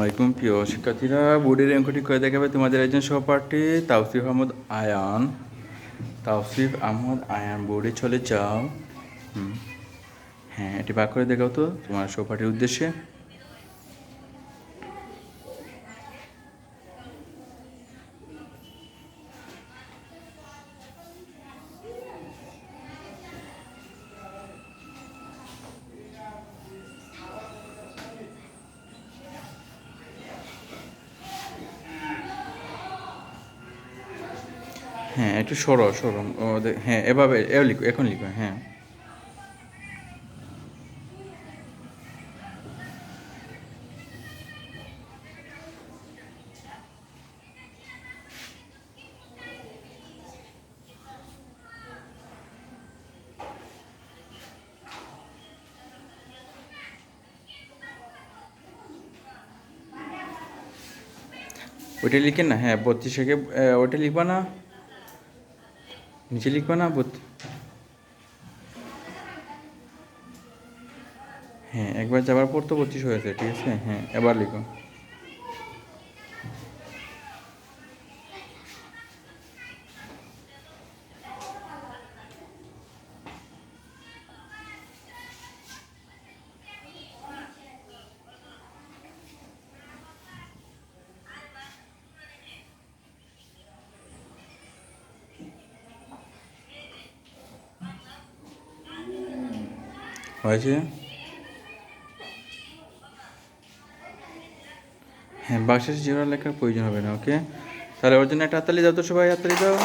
আলাইকুম। প্রিয় শিক্ষার্থীরা, বোর্ডের অঙ্কটি করে দেখাবে তোমাদের একজন সহপাঠী, তাওসিফ আহমদ আয়ান। তাওসিফ আহমদ আয়ান বোর্ডে চলে যাও। হ্যাঁ এটি বাক করে দেখাও তো তোমার সহপাঠীর উদ্দেশ্যে। হ্যাঁ একটু সরো সরো। হ্যাঁ এভাবে এ লিখো, এখন লিখো হ্যাঁ। ওইটা লিখেন না? হ্যাঁ বত্রিশ ওইটা লিখবা না? নিচে লিখবা না আপত্তি? হ্যাঁ একবার যাবার পর তো বত্রিশ হয়েছে ঠিক আছে? হ্যাঁ এবার লিখো। হয়েছে? হ্যাঁ বাক্সের জিরো লেখার প্রয়োজন হবে না ওকে তাহলে ওর জন্য একটা হাততালি দাও তো সবাই হাততালি দাও।